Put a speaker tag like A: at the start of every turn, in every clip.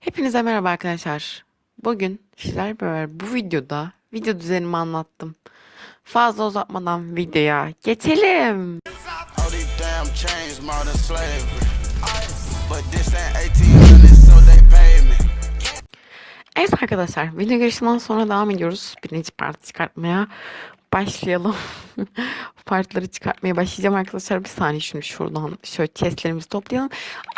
A: Hepinize merhaba arkadaşlar. Bugün sizlerle beraber bu videoda video düzenimi anlattım. Fazla uzatmadan videoya geçelim.
B: All these damn chains, modern slavery. But this ain't 1800, so they pay me.
A: Evet arkadaşlar video girişinden sonra devam ediyoruz. Birinci parti çıkartmaya başlayalım. Partileri çıkartmaya başlayacağım arkadaşlar. Bir saniye şimdi şuradan şöyle chestlerimizi toplayalım.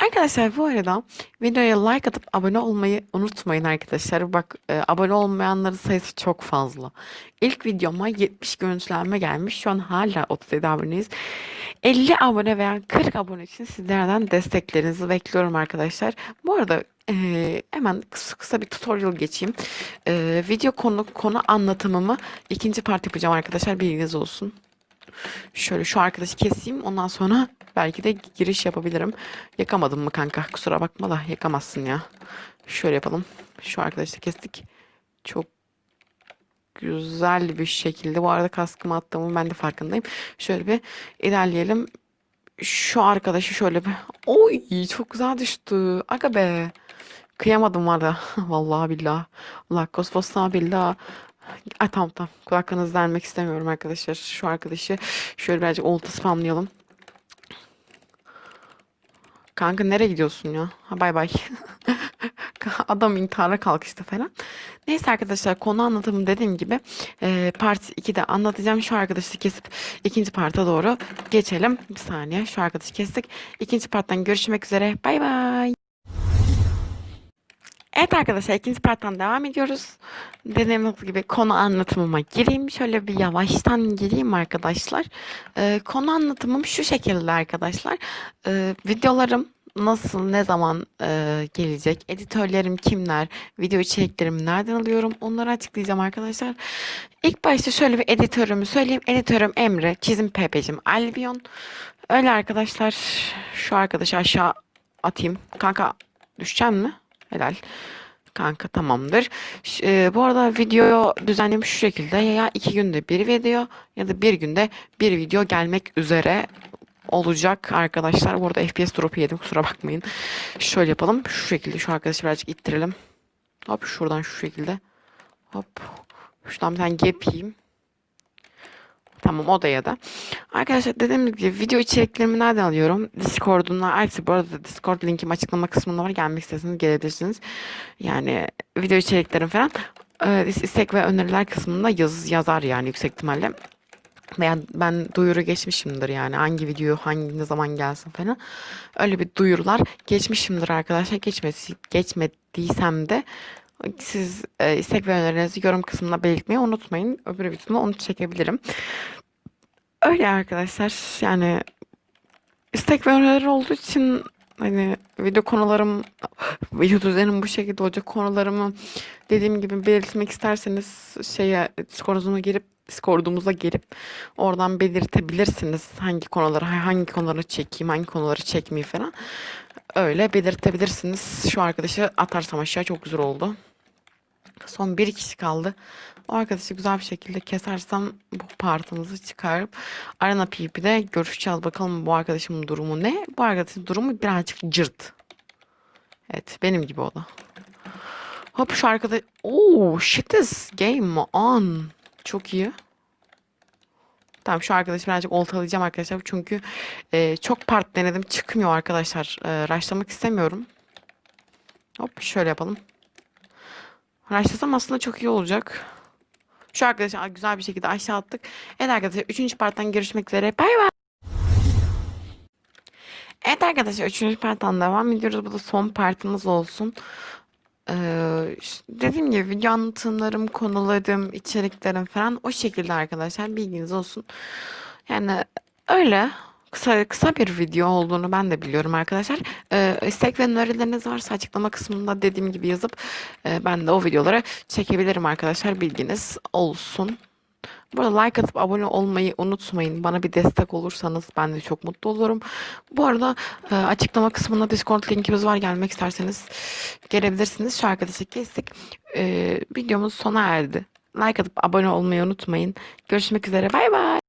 A: Arkadaşlar bu arada videoya like atıp abone olmayı unutmayın arkadaşlar. Bak e, abone olmayanların sayısı çok fazla. İlk videoma 70 görüntülenme gelmiş. Şu an hala 37 aboneyiz. 50 abone veya 40 abone için sizlerden desteklerinizi bekliyorum arkadaşlar. Bu arada e, hemen kısa, kısa bir tutorial geçeyim. E, video konu konu anlatımımı ikinci part yapacağım arkadaşlar bilginiz olsun. Şöyle şu arkadaşı keseyim ondan sonra belki de giriş yapabilirim. Yakamadım mı kanka? Kusura bakma da yakamazsın ya. Şöyle yapalım. Şu arkadaşı da kestik. Çok güzel bir şekilde. Bu arada kaskımı attığımı ben de farkındayım. Şöyle bir ilerleyelim. Şu arkadaşı şöyle bir. Oy çok güzel düştü. Aga be. Kıyamadım var da. Vallahi billahi. Allah kosfosna billah. Ay tamam tamam. Kulaklarınızı delmek istemiyorum arkadaşlar. Şu arkadaşı şöyle birazcık olta spamlayalım. Kanka nereye gidiyorsun ya? Ha bay bay. Adam intihara kalkıştı falan. Neyse arkadaşlar konu anlatımı dediğim gibi e, part 2'de anlatacağım. Şu arkadaşı kesip ikinci parta doğru geçelim. Bir saniye şu arkadaşı kestik. İkinci parttan görüşmek üzere. Bay bay. Evet arkadaşlar ikinci parttan devam ediyoruz. Dediğim gibi konu anlatımıma gireyim. Şöyle bir yavaştan gireyim arkadaşlar. Ee, konu anlatımım şu şekilde arkadaşlar. Ee, videolarım nasıl, ne zaman e, gelecek, editörlerim kimler, video içeriklerimi nereden alıyorum onları açıklayacağım arkadaşlar. İlk başta şöyle bir editörümü söyleyeyim. Editörüm Emre, çizim PP'cim Albion. Öyle arkadaşlar. Şu arkadaşı aşağı atayım. Kanka düşeceksin mi? Helal. Kanka tamamdır. Ş- e, bu arada video düzenlemiş şu şekilde ya iki günde bir video ya da bir günde bir video gelmek üzere olacak arkadaşlar. Bu arada FPS drop'u yedim kusura bakmayın. Şöyle yapalım. Şu şekilde şu arkadaşı birazcık ittirelim. Hop şuradan şu şekilde. Hop. Şuradan bir tane gap yiyeyim. Tamam odaya da. Arkadaşlar dediğim gibi video içeriklerimi nereden alıyorum? Discord'umdan. Ayrıca bu arada Discord linkim açıklama kısmında var. Gelmek isterseniz gelebilirsiniz. Yani video içeriklerim falan. Ee, istek ve öneriler kısmında yaz, yazar yani yüksek ihtimalle. Veya ben duyuru geçmişimdir yani hangi video hangi ne zaman gelsin falan. Öyle bir duyurular geçmişimdir arkadaşlar. Geçmesi, geçmediysem de siz e, istek ve önerilerinizi yorum kısmına belirtmeyi unutmayın. Öbür videoda onu çekebilirim. Öyle arkadaşlar yani istek ve öneriler olduğu için hani video konularım video düzenim bu şekilde olacak. Konularımı dediğim gibi belirtmek isterseniz şeye Discord'uma girip Discord'umuza girip oradan belirtebilirsiniz. Hangi konuları hangi konuları çekeyim hangi konuları çekmeyeyim falan. Öyle belirtebilirsiniz. Şu arkadaşı atarsam aşağı çok güzel oldu son bir kişi kaldı o arkadaşı güzel bir şekilde kesersem bu partımızı çıkarıp Arena PvP'de görüşeceğiz. Bakalım bu arkadaşımın durumu ne? Bu arkadaşın durumu birazcık cırt. Evet benim gibi o da. Hop şu arkadaş... Oh shit is game on. Çok iyi. Tamam şu arkadaşı birazcık oltalayacağım arkadaşlar. Çünkü e, çok part denedim. Çıkmıyor arkadaşlar. E, rushlamak istemiyorum. Hop şöyle yapalım. Rushlasam aslında çok iyi olacak. Şu arkadaşı güzel bir şekilde aşağı attık. Evet arkadaşlar 3. parttan görüşmek üzere. Bay bay. Evet arkadaşlar 3. parttan devam ediyoruz. Bu da son partımız olsun. Ee, dediğim gibi video anlatımlarım, konularım, içeriklerim falan o şekilde arkadaşlar bilginiz olsun. Yani öyle kısa kısa bir video olduğunu ben de biliyorum arkadaşlar. Ee, istek ve önerileriniz varsa açıklama kısmında dediğim gibi yazıp e, ben de o videoları çekebilirim arkadaşlar bilginiz olsun. Bu arada like atıp abone olmayı unutmayın. Bana bir destek olursanız ben de çok mutlu olurum. Bu arada e, açıklama kısmında Discord linkimiz var. Gelmek isterseniz gelebilirsiniz. Şu arkadaşı kestik. E, videomuz sona erdi. Like atıp abone olmayı unutmayın. Görüşmek üzere. Bay bay.